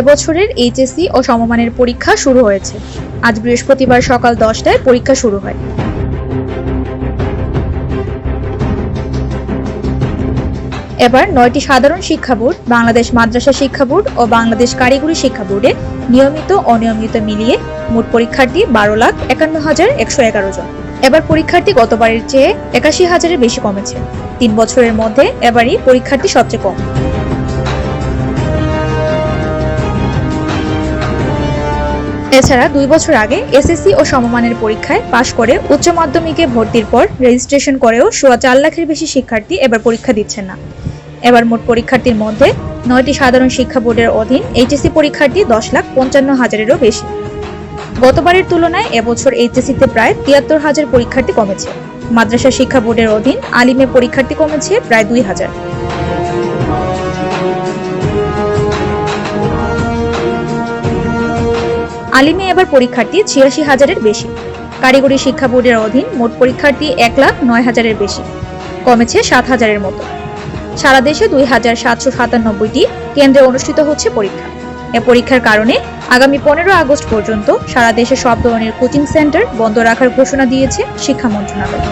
এবছরের এইচএসসি ও সমমানের পরীক্ষা শুরু হয়েছে। আজ বৃহস্পতিবার সকাল দশটায় পরীক্ষা শুরু হয়। এবার নয়টি সাধারণ শিক্ষা বোর্ড, বাংলাদেশ মাদ্রাসা শিক্ষা বোর্ড ও বাংলাদেশ কারিগরি শিক্ষা বোর্ডে নিয়মিত অনিয়মিত মিলিয়ে মোট পরীক্ষার্থী বারো লাখ একান্ন হাজার একশো এগারো জন। এবার পরীক্ষার্থী গতবারের চেয়ে একাশি হাজারের বেশি কমেছে। তিন বছরের মধ্যে এবারই পরীক্ষার্থী সবচেয়ে কম। এছাড়া দুই বছর আগে এসএসসি ও সমমানের পরীক্ষায় পাশ করে উচ্চ মাধ্যমিকে ভর্তির পর রেজিস্ট্রেশন করেও সোয়া চার লাখের বেশি শিক্ষার্থী এবার পরীক্ষা দিচ্ছেন না। এবার মোট পরীক্ষার্থীর মধ্যে নয়টি সাধারণ শিক্ষা বোর্ডের অধীন এইচএসসি পরীক্ষার্থী দশ লাখ পঞ্চান্ন হাজারেরও বেশি। গতবারের তুলনায় এবছর এইচএসসিতে প্রায় তিয়াত্তর হাজার পরীক্ষার্থী কমেছে। মাদ্রাসা শিক্ষা বোর্ডের অধীন আলিমে পরীক্ষার্থী কমেছে প্রায় দুই হাজার। আলিমে এবার পরীক্ষার্থী ছিয়াশি হাজারের বেশি। কারিগরি শিক্ষা বোর্ডের অধীন মোট পরীক্ষার্থী এক লাখ নয় হাজারের বেশি। কমেছে সাত হাজারের মতো। সারা দেশে দুই হাজার সাতশো সাতানব্বইটি কেন্দ্রে অনুষ্ঠিত হচ্ছে পরীক্ষা। এ পরীক্ষার কারণে আগামী পনেরো আগস্ট পর্যন্ত সারা দেশে সব ধরনের কোচিং সেন্টার বন্ধ রাখার ঘোষণা দিয়েছে শিক্ষা মন্ত্রণালয়।